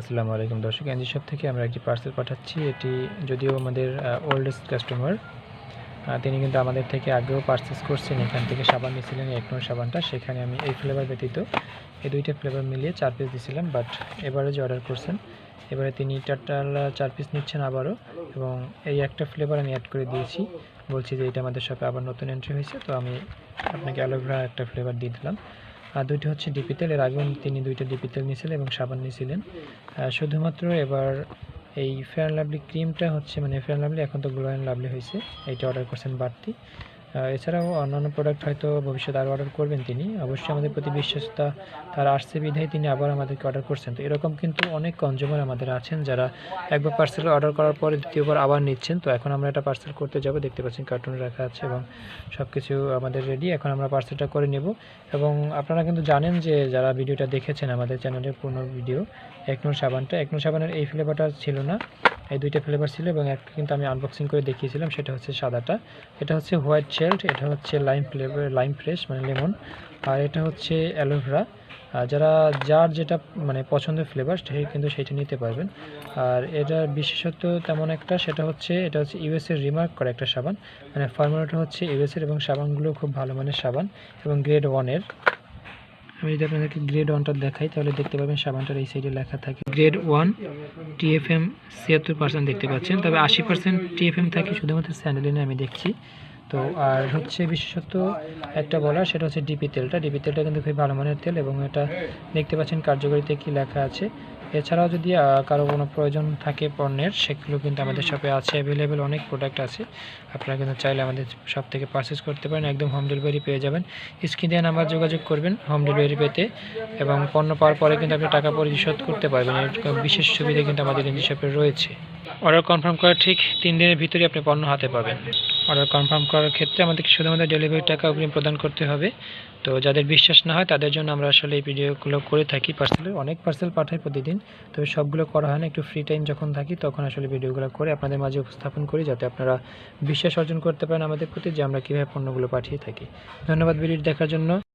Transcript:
আসসালামু আলাইকুম দর্শক, এনজি শপ থেকে আমরা একটি পার্সেল পাঠাচ্ছি। এটি যদিও আমাদের ওল্ডেস্ট কাস্টমার তিনি কিন্তু আমাদের থেকে আগেও পারচেস করছেন। এখান থেকে সাবান নিয়েছিলেন এক নম্বর সাবানটা। সেখানে আমি এই ফ্লেভার ব্যতীত এই দুইটা ফ্লেভার মিলিয়ে চার পিস দিয়েছিলাম বাট এবারে যে অর্ডার করছেন, এবারে তিনি টোটাল চার পিস নিচ্ছেন আবারও। এবং এই একটা ফ্লেভার আমি অ্যাড করে দিয়েছি। বলছি যে এটা আমাদের শপে আবার নতুন এন্ট্রি হয়েছে, তো আমি আপনাকে অ্যালোভেরা একটা ফ্লেভার দিয়ে দিলাম। আর দুইটি হচ্ছে ডিপি তেল। এর আগেও তিনি দুইটা ডিপি তেল নিয়েছিলেন এবং সাবান নিয়েছিলেন। শুধুমাত্র এবার এই ফেয়ার লাভলি ক্রিমটা হচ্ছে মানে ফেয়ার লাভলি এখন তো গ্লো অ্যান্ড লাভলি হয়েছে। এইটা অর্ডার করছেন বাড়তি। এছাড়াও অন্যান্য প্রোডাক্ট হয়তো ভবিষ্যতে আরও অর্ডার করবেন তিনি। অবশ্যই আমাদের প্রতি বিশ্বাসতা তার আসছে বিধায় তিনি আবার আমাদেরকে অর্ডার করছেন। তো এরকম কিন্তু অনেক কনজিউমার আমাদের আছেন যারা একবার পার্সেল অর্ডার করার পরে দ্বিতীয়বার আবার নিচ্ছেন। তো এখন আমরা এটা পার্সেল করতে যাব। দেখতে পাচ্ছেন কার্টুন রাখা আছে এবং সব কিছু আমাদের রেডি এখন আমরা পার্সেলটা করে নেব। এবং আপনারা কিন্তু জানেন যে যারা ভিডিওটা দেখেছেন আমাদের চ্যানেলের পূর্ণ ভিডিও, একনোর সাবানটা। একনোর সাবানের এই ফ্লেভারটা ছিল না। এই দুইটা ফ্লেভার ছিল এবং একটা কিন্তু আমি আনবক্সিং করে দেখিয়েছিলাম, সেটা হচ্ছে সাদাটা। এটা হচ্ছে হোয়াইট শেল্ড এটা হচ্ছে লাইম ফ্লেভার লাইম ফ্রেশ মানে লেমন আর এটা হচ্ছে অ্যালোভেরা যারা, যার যেটা মানে পছন্দের ফ্লেভার সেই কিন্তু সেটা নিতে পারবেন। আর এটার বিশেষত্ব তেমন একটা, সেটা হচ্ছে, এটা হচ্ছে ইউএসের রিমার্ক করা একটা সাবান। মানে ফর্মুলাটা হচ্ছে ইউএসের এবং সাবানগুলো খুব ভালো মানের সাবান, এবং গ্রেড ওয়ানের আমি যদি আপনাদেরকে গ্রেড ওয়ানটা দেখাই, তাহলে দেখতে পাবেন সাবানটার এই সাইডে লেখা থাকে গ্রেড ওয়ান টিএফএম ছিয়াত্তর পার্সেন্ট দেখতে পাচ্ছেন। তবে আশি পার্সেন্ট টিএফএম থাকে, শুধুমাত্র স্যান্ডেলিনে আমি দেখছি। তো আর হচ্ছে বিশেষত একটা বলার সেটা হচ্ছে ডিপি তেলটা। ডিপি তেলটা কিন্তু খুবই ভালো মানের তেল এবং এটা দেখতে পাচ্ছেন কার্যকারিতে কি লেখা আছে। এছাড়াও যদি কারও কোনো প্রয়োজন থাকে পণ্যের সেগুলো কিন্তু আমাদের শপে আছে অ্যাভেলেবেল অনেক প্রোডাক্ট আছে। আপনারা কিন্তু চাইলে আমাদের শপ থেকে পারচেস করতে পারেন। একদম হোম ডেলিভারি পেয়ে যাবেন। স্ক্রিনে নাম্বার যোগাযোগ করবেন হোম ডেলিভারি পেতে এবং পণ্য পাওয়ার পরে কিন্তু আপনি টাকা পরিশোধ করতে পারবেন। এর বিশেষ সুবিধা কিন্তু আমাদের এনজি শপে রয়েছে। অর্ডার কনফার্ম করার ঠিক তিন দিনের ভিতরে আপনি পণ্য হাতে পাবেন। অর্ডার কনফার্ম করার ক্ষেত্রে আমাদেরকে শুধুমাত্র ডেলিভারি টাকা অগ্রিম প্রদান করতে হবে। তো যাদের বিশ্বাস না হয়, তাদের জন্য আমরা আসলে এই ভিডিওগুলো করে থাকি পার্সেলের অনেক পার্সেল পাঠাই প্রতিদিন, তবে সবগুলো করা হয় না, একটু ফ্রি টাইম যখন থাকি তখন আসলে ভিডিওগুলো করে আপনাদের মাঝে উপস্থাপন করি, যাতে আপনারা বিশ্বাস অর্জন করতে পারেন আমাদের প্রতি যে আমরা কীভাবে পণ্যগুলো পাঠিয়ে থাকি। ধন্যবাদ ভিডিও দেখার জন্য।